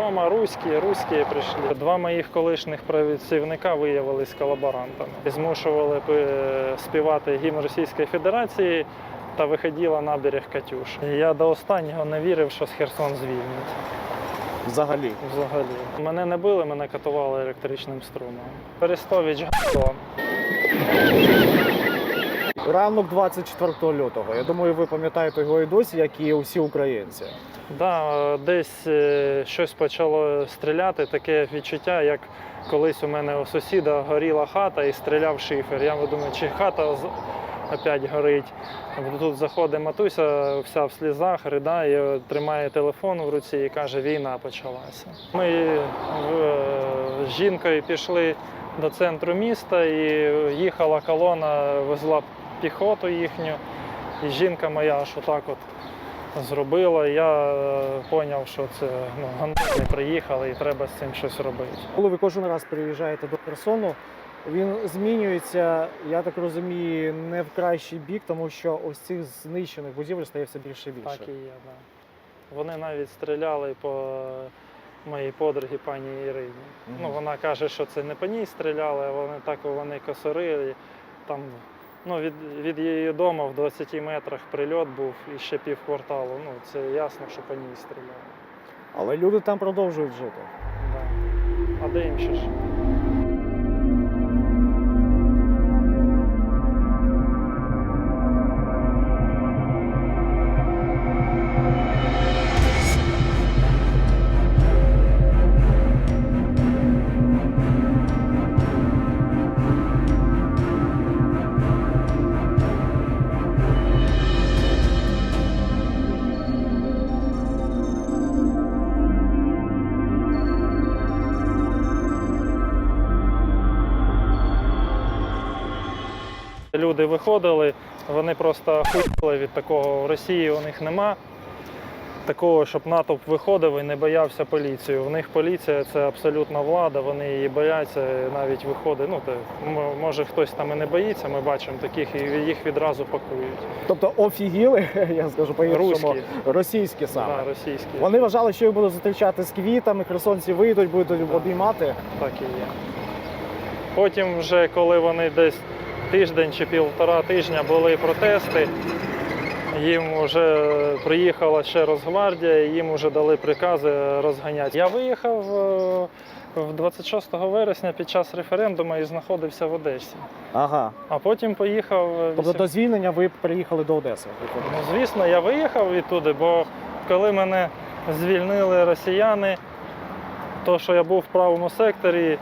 Рома, руські, руські прийшли. Два моїх колишніх працівника виявились колаборантами. Змушували співати гімн Російської Федерації та виходила на берег Катюш. Я до останнього не вірив, що з Херсон звільнять. Взагалі. Взагалі. Мене не били, мене катували електричним струмом. Перестович гандон. Ранок 24 лютого. Я думаю, ви пам'ятаєте його і досі, як і усі українці. Да, десь е, щось почало стріляти, таке відчуття, як колись у мене у сусіда горіла хата і стріляв шифер. Я думаю, чи хата опять горить. Тут заходить матуся, вся в слізах, ридає, тримає телефон в руці і каже, війна почалася. Ми е, з жінкою пішли до центру міста і їхала колона, везла піхоту їхню. І жінка моя аж отак от зробила. Я зрозумів, що це ну, гандони приїхали і треба з цим щось робити. Коли ви кожен раз приїжджаєте до Херсону, він змінюється, я так розумію, не в кращий бік, тому що ось цих знищених будівель стає все більше і більше. Так і є, да. Вони навіть стріляли по моїй подругі пані Ірині. Мгм. Ну, вона каже, що це не по ній стріляли, а вони так вони косорили. Там, ну, від, від її дому в 20 метрах прильот був і ще пів кварталу. Ну, це ясно, що по ній стріляли. Але люди там продовжують жити. Да. А де їм ще ж? Люди виходили, вони просто хуйли від такого. В Росії у них нема такого, щоб натовп виходив і не боявся поліцію. В них поліція це абсолютна влада, вони її бояться, навіть виходить. Ну, то, може хтось там і не боїться, ми бачимо таких, і їх відразу пакують. Тобто офігіли, я скажу по-іншому, російські саме. Да, російські. Вони вважали, що їх будуть зустрічати з квітами, херсонці вийдуть, будуть Да. обіймати. Так і є. Потім, вже коли вони десь тиждень чи півтора тижня були протести, їм вже приїхала ще Росгвардія, їм вже дали прикази розганяти. Я виїхав е, 26 вересня під час референдуму і знаходився в Одесі. Ага. А потім поїхав. е, Тобто до звільнення ви приїхали до Одеси. Ну, звісно, я виїхав відтуди, бо коли мене звільнили росіяни, то, що я був в правому секторі,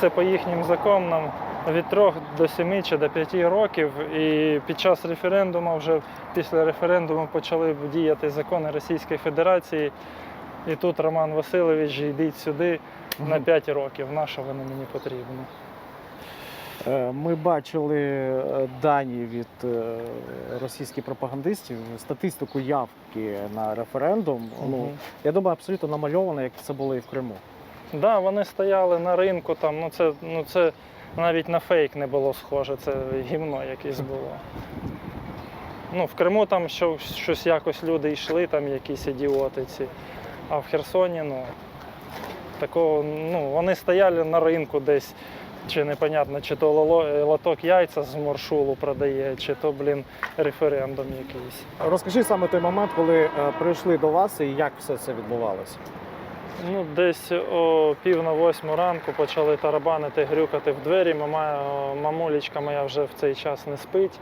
це по їхнім законам від 3 до 7 чи до 5 років. І під час референдуму, вже після референдуму почали діяти закони Російської Федерації. І тут Роман Васильович, йдіть сюди на Мгм. 5 років. На що вони мені потрібні? Е, Ми бачили е, дані від е, російських пропагандистів, статистику явки на референдум. Ну, я думаю, абсолютно намальовано, як це було і в Криму. Так, да, вони стояли на ринку, там, ну це, ну це навіть на фейк не було схоже, це гімно якесь було. Ну, в Криму там що, щось якось люди йшли, там якісь ідіоти ці. А в Херсоні, ну, такого, ну, вони стояли на ринку десь, чи непонятно, чи то лоток яйця з маршулу продає, чи то, блін, референдум якийсь. Розкажи саме той момент, коли е, прийшли до вас і як все це відбувалося. Ну, десь о пів на восьму ранку почали тарабанити, грюкати в двері. Мама, мамулечка моя вже в цей час не спить.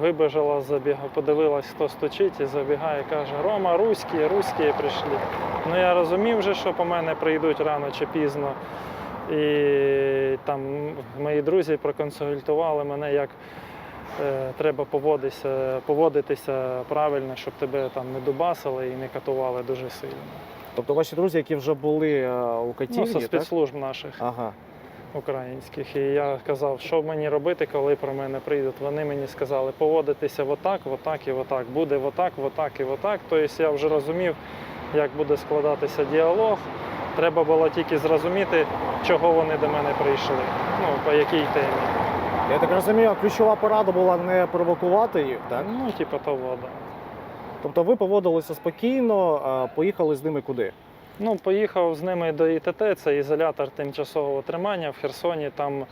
Вибежала, забігла, подивилась, хто стучить, і забігає, каже: Рома, руські, руські прийшли. Ну я розумів вже, що по мене прийдуть рано чи пізно. І там мої друзі проконсультували мене, як е, треба поводитися, поводитися правильно, щоб тебе там не дубасили і не катували дуже сильно. Тобто ваші друзі, які вже були е, у Ну, Катівні, зі так? спецслужб наших Ага. українських. І я казав, що мені робити, коли про мене прийдуть. Вони мені сказали поводитися отак, отак і отак. Буде отак, отак і отак. Тобто я вже розумів, як буде складатися діалог. Треба було тільки зрозуміти, чого вони до мене прийшли. Ну, по якій темі. Я так розумію, ключова порада була не провокувати їх, так? Ну, типу того, да. Тобто ви поводилися спокійно, а поїхали з ними куди? Ну, поїхав з ними до ІТТ, це ізолятор тимчасового тримання в Херсоні. Там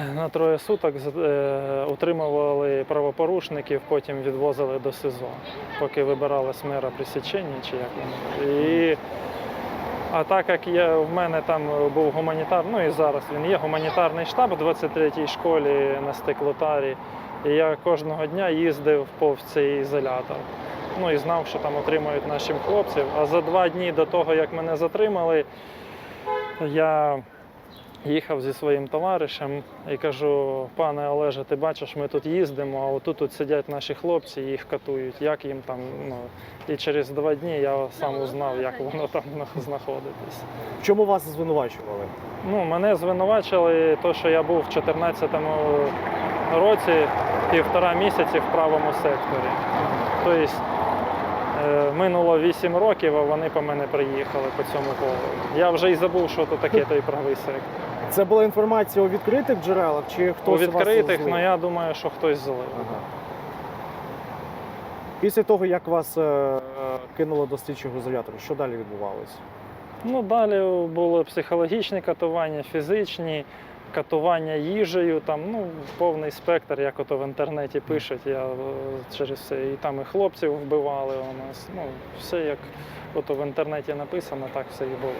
е, на троє суток е, утримували правопорушників, потім відвозили до СИЗО, поки вибирали мера присічення чи як воно. І, а так як я, в мене там був гуманітар, ну і зараз він є гуманітарний штаб у 23-й школі на стеклотарі. І я кожного дня їздив повз цей ізолятор. Ну і знав, що там отримають нашим хлопців. А за два дні до того, як мене затримали, я їхав зі своїм товаришем і кажу: пане Олеже, ти бачиш, ми тут їздимо, а отут тут сидять наші хлопці їх катують. Як їм там? Ну, і через два дні я сам узнав, як воно там знаходитись. В чому вас звинувачували? Ну, мене звинувачили, то, що я був в 2014 році півтора місяці в правому секторі. Тобто е, минуло 8 років, а вони по мене приїхали по цьому поводу. Я вже і забув, що то таке той правий сектор. Це була інформація у відкритих джерелах чи хтось У відкритих, злив? ну я думаю, що хтось залив. Ага. Після того, як вас е, кинуло до слідчого ізолятору, що далі відбувалося? Ну, далі були психологічні катування, фізичні, катування їжею, там ну, повний спектр, як ото в інтернеті пишуть, я через це. І там і хлопців вбивали у нас. Ну, все як ото в інтернеті написано, так все і було.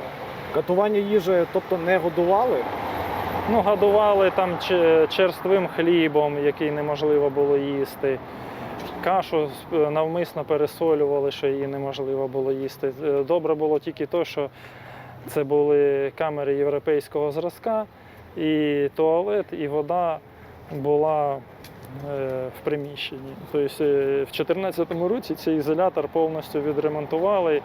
Катування їжі, тобто не годували? Ну, годували там черствим хлібом, який неможливо було їсти. Кашу е, навмисно пересолювали, що її неможливо було їсти. Е, Добре було тільки те, що це були камери європейського зразка, і туалет, і вода була е, в приміщенні. Тобто е, в 2014 році цей ізолятор повністю відремонтували.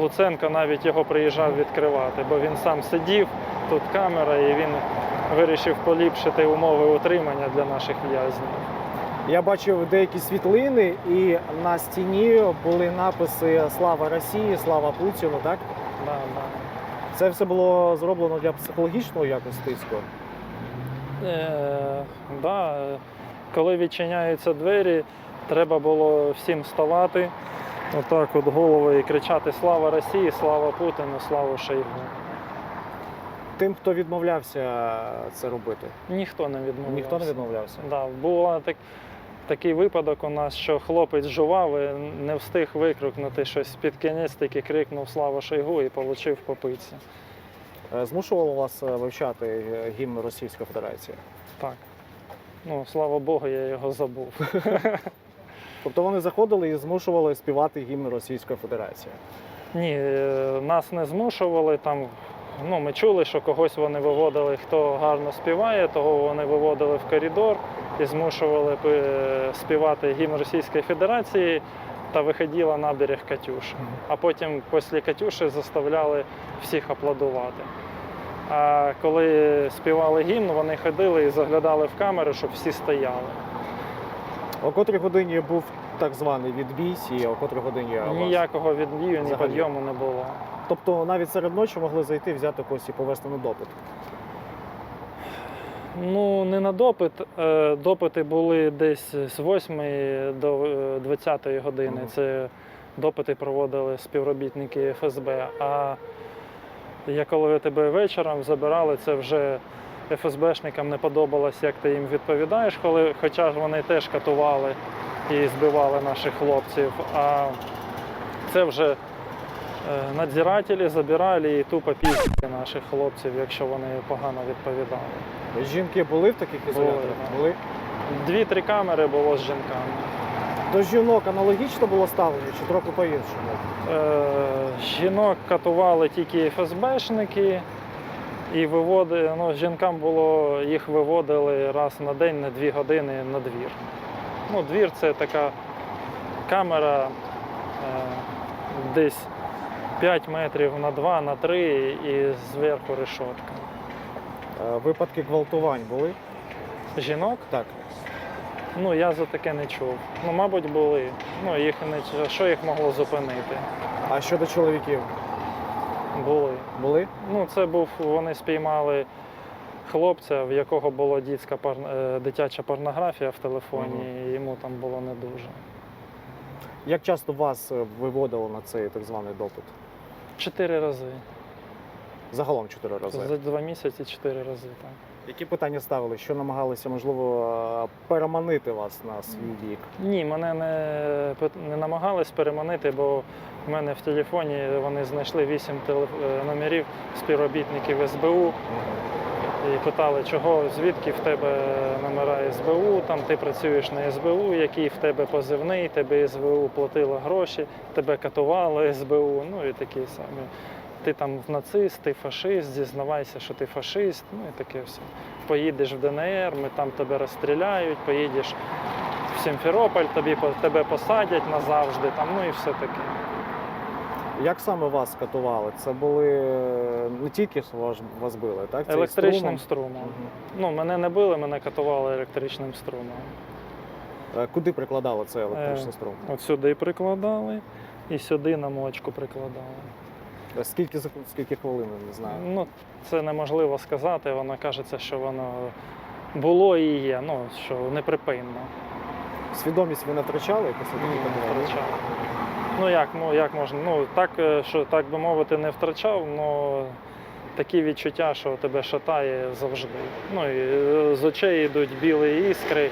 Луценко навіть його приїжджав відкривати, бо він сам сидів, тут камера, і він вирішив поліпшити умови утримання для наших в'язнів. Я бачив деякі світлини, і на стіні були написи Слава Росії, Слава Путіну. Так Да, да. Це все було зроблено для психологічного якось тиску. Е, да, коли відчиняються двері, треба було всім ставати, отак от головою і кричати Слава Росії, слава Путіну, слава Шойгу. Тим, хто відмовлявся це робити, Ніхто не відмовлявся. ніхто не відмовлявся. Да, був так, такий випадок у нас, що хлопець жував і не встиг викрикнути щось під кінець, таки крикнув Слава Шойгу і отримав по пиці. Е, Змушувало вас е, вивчати е, гімн Російської Федерації. Так. Ну, слава Богу, я його забув. Тобто вони заходили і змушували співати гімн Російської Федерації. Ні, нас не змушували там. Ну, ми чули, що когось вони виводили, хто гарно співає, того вони виводили в коридор і змушували співати гімн Російської Федерації та виходила на берег Катюші. А потім після Катюші заставляли всіх аплодувати. А коли співали гімн, вони ходили і заглядали в камеру, щоб всі стояли. О котрій годині був так званий відбій, і о котрій годині? Ніякого відбію, ні Взагалі. підйому не було. Тобто навіть серед ночі могли зайти, взяти когось і повести на допит. Ну, не на допит. Е, Допити були десь з 8 до е, 20 години. Мгм. Це допити проводили співробітники ФСБ. А я коли тебе вечором забирали, це вже ФСБшникам не подобалось, як ти їм відповідаєш, коли, хоча ж вони теж катували і збивали наших хлопців. А це вже е, надзирателі забирали і тупо піздили наших хлопців, якщо вони погано відповідали. Жінки були в таких ізоляторах? Були. Дві-три камери було з жінками. До жінок аналогічно було ставлення чи трохи по-іншому? Е, жінок катували тільки ФСБшники, і виводи, ну, жінкам було, їх виводили раз на день на дві години на двір. Ну, двір це така камера е, десь 5 метрів на 2, на 3 і зверху решетка. Е, Випадки гвалтувань були? Жінок? Так. Ну, я за таке не чув. Ну, мабуть, були. Ну, їх не що їх могло зупинити? А щодо чоловіків Були. були? Ну, це був, вони спіймали хлопця, в якого була дітська пор- е, дитяча порнографія в телефоні, і йому там було не дуже. Як часто вас е, виводили на цей так званий допит? Чотири рази. Загалом чотири рази. За два місяці чотири рази. Так. Які питання ставили? Що намагалися, можливо, переманити вас на свій бік? Ні, мене не, не намагались переманити, бо в мене в телефоні вони знайшли вісім телеф... е, номерів співробітників СБУ і питали, чого, звідки в тебе номера СБУ, там ти працюєш на СБУ, який в тебе позивний, тебе СБУ платило гроші, тебе катувало СБУ, ну і такі самі. Ти там нацист, ти фашист, зізнавайся, що ти фашист, ну і таке все. Поїдеш в ДНР, ми там тебе розстріляють, поїдеш в Сімферополь, тобі тебе посадять назавжди, там, ну і все таке. Як саме вас катували? Це були е, не тільки вас, вас били, так? Це і Електричним струмом? Ну, мене не били, мене катували електричним струмом. Е, Куди прикладали цей електричний Е, струм? От сюди прикладали і сюди на мочку прикладали. Е, Скільки сек- скільки хвилин, не знаю. Ну, це неможливо сказати, воно кажеться, що воно було і є, ну, що неприпинно. Свідомість ви не втрачали якось Ні, не втрачав. Ну як, ну як можна? Ну так, е, що так би мовити, не втрачав, але такі відчуття, що тебе шатає завжди. Ну і е, з очей йдуть білі іскри,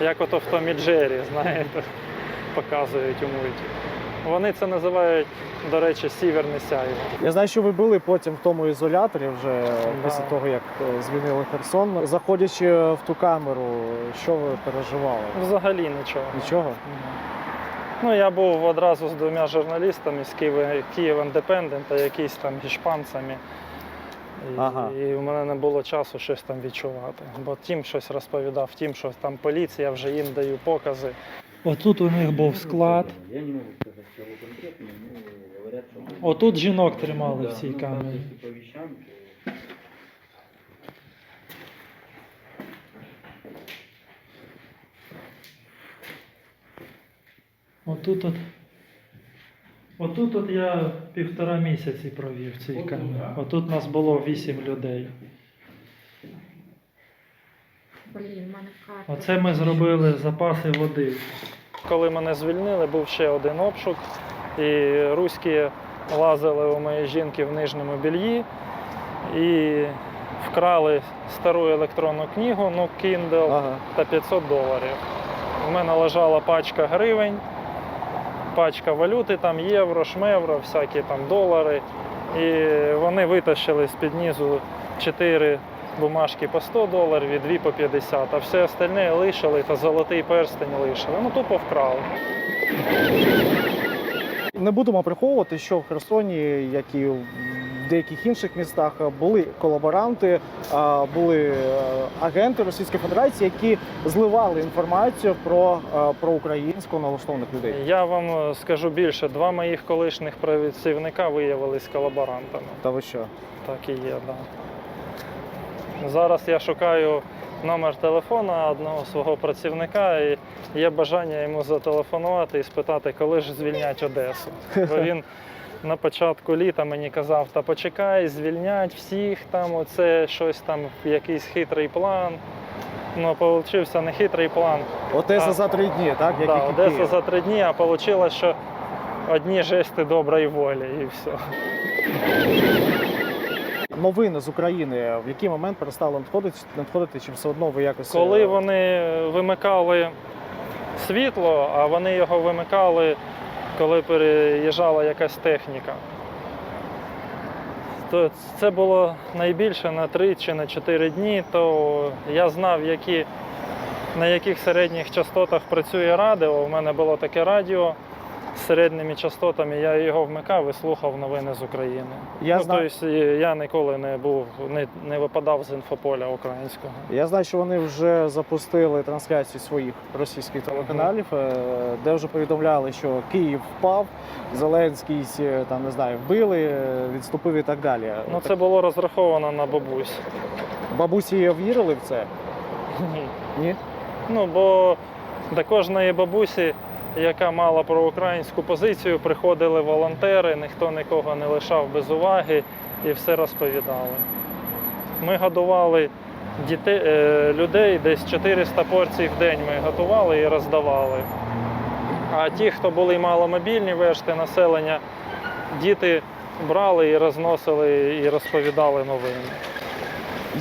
як ото в Томі Джері, знаєте, показують у мульті. Вони це називають, до речі, сіверне сяйво. Я знаю, що ви були потім в тому ізоляторі вже після того, як е, звільнили Херсон. Заходячи в ту камеру, що ви переживали? Взагалі нічого. Нічого? Ну, я був одразу з двома журналістами з Києва, Київ Індепендент та якісь там іспанцями. І, Ага. і в мене не було часу щось там відчувати. Бо тім щось розповідав, тім, що там поліція, вже їм даю покази. Отут у них був склад. Я не могу сказать, кого конкретно, но говорят, что... Отут жінок тримали в цій ну, камері. Отут от. Отут от я півтора місяці провів в цій камері. Отут нас було вісім людей. Блін, в мене карта. Оце ми зробили запаси води. Коли мене звільнили, був ще один обшук, і руські лазили у моєї жінки в нижньому більї і вкрали стару електронну книгу, ну Kindle, Ага. та 500 доларів. У мене лежала пачка гривень, пачка валюти, там євро, шмевро, всякі там долари. І вони витащили з-під низу 4 бумажки по 100 доларів і 2 по 50, а все остальне лишили та золотий перстень лишили. Ну тупо вкрали. Не будемо приховувати, що в Херсоні, як і в деяких інших містах, були колаборанти, були е, агенти Російської Федерації, які зливали інформацію про, е, про українсько налаштованих людей. Я вам е, скажу більше, два моїх колишніх працівника виявились колаборантами. Та ви що? Так і є, так. Да. Зараз я шукаю номер телефона одного свого працівника і є бажання йому зателефонувати і спитати, коли ж звільнять Одесу. Бо він на початку літа мені казав, та почекай, звільнять всіх там, оце щось там, якийсь хитрий план. Ну, получився не хитрий план. Одеса А, за три дні, так? Як Да, Одеса Київ. за три дні, а вийшло, що одні жести доброї волі і все. Новини з України в який момент перестали надходити, надходити чи все одно ви якось. Коли е, вони вимикали світло, а вони його вимикали, коли переїжджала якась техніка. То це було найбільше на 3 чи на 4 дні, то я знав, які, на яких середніх частотах працює радіо. У мене було таке радіо середніми частотами, я його вмикав і слухав новини з України. Я ну, знаю- тобто, я ніколи не був, не, не випадав з інфополя українського. Я знаю, що вони вже запустили трансляцію своїх російських телеканалів, е, де вже повідомляли, що Київ впав, Зеленський е, там не знаю, вбили, е, відступив і так далі. Ну, Так це було розраховано на бабусь. Бабусі вірили в це? Ні. Ні? Ну, бо до кожної бабусі, яка мала проукраїнську позицію, приходили волонтери, ніхто нікого не лишав без уваги і все розповідали. Ми годували дітей, людей, десь 400 порцій в день ми готували і роздавали. А ті, хто були маломобільні вершти населення, діти брали і розносили, і розповідали новини.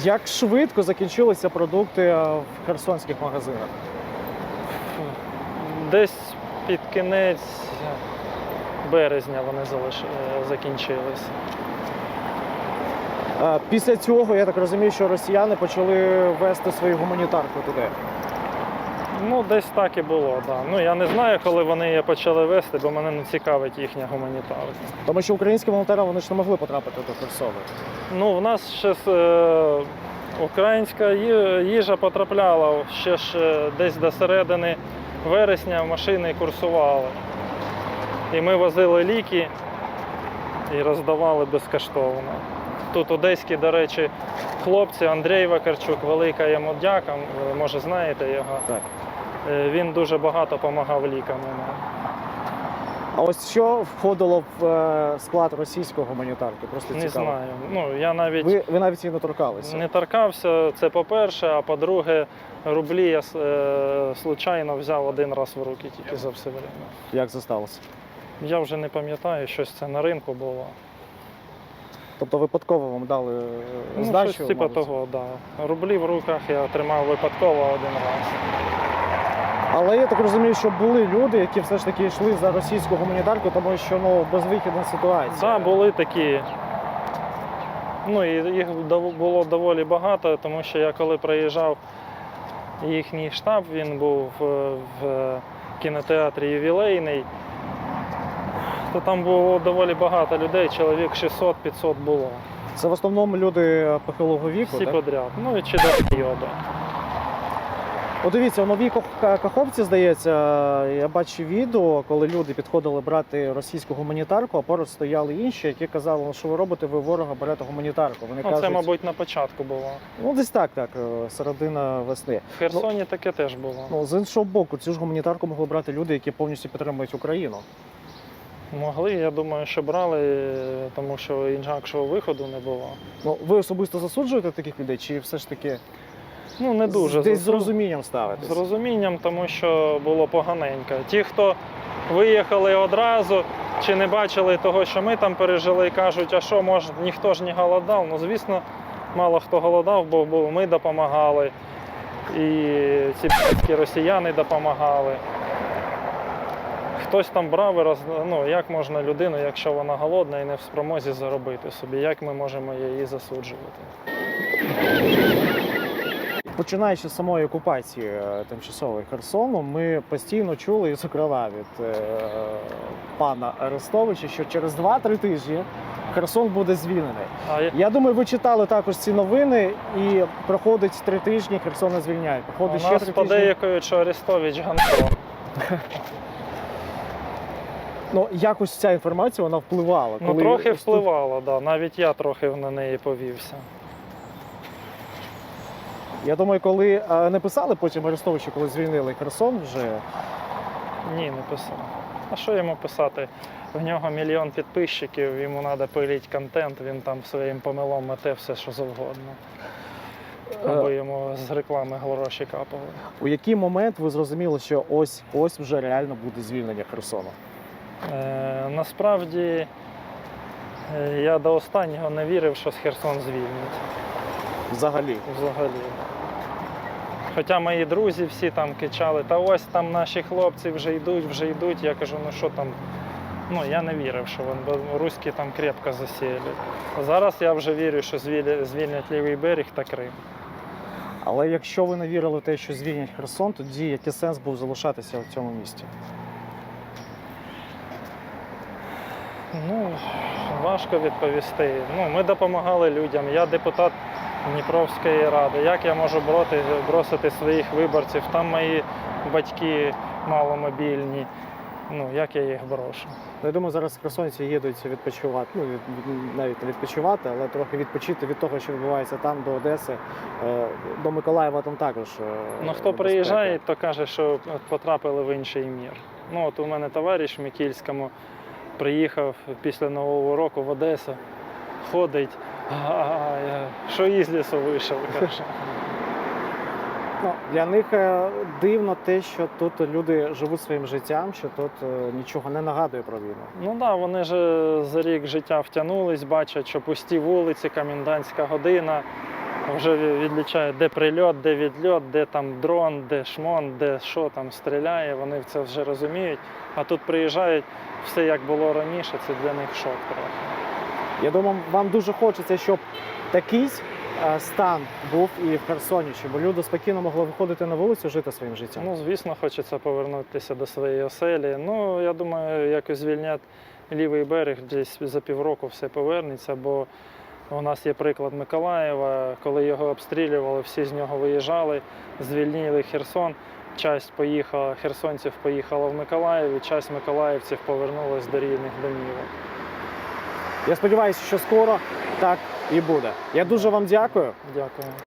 Як швидко закінчилися продукти е, в херсонських магазинах? Десь під кінець березня вони залиш... е, закінчилися. Е, Після цього я так розумію, що росіяни почали вести свою гуманітарку туди. Ну, десь так і було, да. Ну я не знаю, коли вони її почали вести, бо мене не цікавить їхня гуманітарка. Тому що українські волонтери вони ж не могли потрапити до Херсону. Ну, в нас ще е, українська їжа потрапляла ще ж е, десь до середини вересня машини курсували. І ми возили ліки і роздавали безкоштовно. Тут одеські, до речі, хлопці, Андрій Вакарчук, велика йому дяка, ви може знаєте його. Так. Е, Він дуже багато допомагав ліками. А ось що входило в е, склад російської гуманітарки? Просто Не цікаво. знаю. Ну, я навіть Ви, ви навіть її не торкалися. Не торкався, це по-перше, а по-друге, рублі я е, случайно взяв один раз в руки тільки за все время. Як це сталося? Я вже не пам'ятаю, щось це на ринку було. Тобто випадково вам дали е, Ну, здачу? щось типу мабуть? того, да. Рублі в руках я отримав випадково один раз. Але я так розумію, що були люди, які все ж таки йшли за російську гуманітарку, тому що ну безвихідна ситуація. Так, були такі. Ну і їх було доволі багато, тому що я коли приїжджав, їхній штаб, він був е, в кінотеатрі ювілейний, то там було доволі багато людей, чоловік 600-500 було. Це в основному люди похилого віку. Всі так? подряд. Ну і чи до йода. От дивіться, у новій Ках- Каховці, здається, я бачив відео, коли люди підходили брати російську гуманітарку, а поруч стояли інші, які казали, ну що ви робите, ви ворога берете гуманітарку. Вони Ну, кажуть, це, мабуть, на початку було. ну десь так, так, е, середина весни. В Херсоні таке теж було. Ну, з іншого боку, цю ж гуманітарку могли брати люди, які повністю підтримують Україну. Могли, я думаю, що брали, тому що інакшого виходу не було. Ну, ви особисто засуджуєте таких людей, чи все ж таки Ну, не дуже. десь з розумінням ставитесь? З розумінням, тому що було поганенько. Ті, хто виїхали одразу чи не бачили того, що ми там пережили, кажуть, а що, може, ніхто ж не голодав. Ну, звісно, мало хто голодав, бо, бо ми допомагали. І ці б***ські росіяни допомагали. Хтось там брав і роз... ну, як можна людину, якщо вона голодна і не в спромозі заробити собі, як ми можемо її засуджувати? Починаючи з самої окупації е, тимчасової Херсону, ми постійно чули, і зокрема від е, пана Арестовича, що через 2-3 тижні Херсон буде звільнений. А я- Я думаю, ви читали також ці новини, і проходить три тижні, Херсон не звільняють. у Проходить ще нас тижні. подеякують, що Арестович Гантон. Ну якось ця інформація вона впливала. Ну, трохи ось тут- да. навіть я трохи на неї повівся. Я думаю, коли е, не писали потім Арестовичу, коли звільнили Херсон, вже Ні, не писав. А що йому писати? В нього мільйон підписчиків, йому треба пилити контент, він там своїм помилом мете все, що завгодно. Аби йому з реклами гроші капали. у який момент ви зрозуміли, що ось ось вже реально буде звільнення Херсону? Е, насправді е, я до останнього не вірив, що з Херсон звільнять. Взагалі. Взагалі. Хоча мої друзі всі там кричали, та ось там наші хлопці вже йдуть, вже йдуть. Я кажу, ну що там. Ну, я не вірив, що вони, бо руські там крепко засіяли. Зараз я вже вірю, що звільнять лівий берег та Крим. Але якщо ви не вірили в те, що звільнять Херсон, тоді який сенс був залишатися в цьому місті? Ну, важко відповісти. Ну, ми допомагали людям. Я депутат Дніпровської ради. Як я можу бороти, бросити своїх виборців? Там мої батьки маломобільні. Ну, як я їх брошу? Ну, я думаю, зараз херсонці їдуть відпочивати, ну від, навіть не відпочивати, але трохи відпочити від того, що відбувається там до Одеси, е, до Миколаєва там також. е, Ну, хто приїжджає, то каже, що потрапили в інший мір. Ну, от у мене товариш в Мікільському приїхав після Нового року в Одесу, ходить, а, я, що із лісу вийшов, каже. Ну, для них е, дивно те, що тут люди живуть своїм життям, що тут е, нічого не нагадує про війну. Ну так, да, вони ж е, за рік життя втягнулись, бачать, що пусті вулиці, комендантська година. Вже ві- відлічають, де прильот, де відльот, де там дрон, де шмон, де що там стріляє. Вони це вже розуміють. А тут приїжджають, все як було раніше, це для них шок трохи. Я думаю, вам дуже хочеться, щоб такий е, стан був і в Херсоні, щоб люди спокійно могли виходити на вулицю, жити своїм життям. Ну, звісно, хочеться повернутися до своєї оселі. Ну, я думаю, якось звільнять лівий берег, десь за півроку все повернеться, бо у нас є приклад Миколаєва, коли його обстрілювали, всі з нього виїжджали, звільнили Херсон. Часть поїхала, херсонців поїхала в Миколаїв, і часть миколаївців повернулась до рідних домівок. Я сподіваюся, що скоро так і буде. Я дуже вам дякую. Дякую.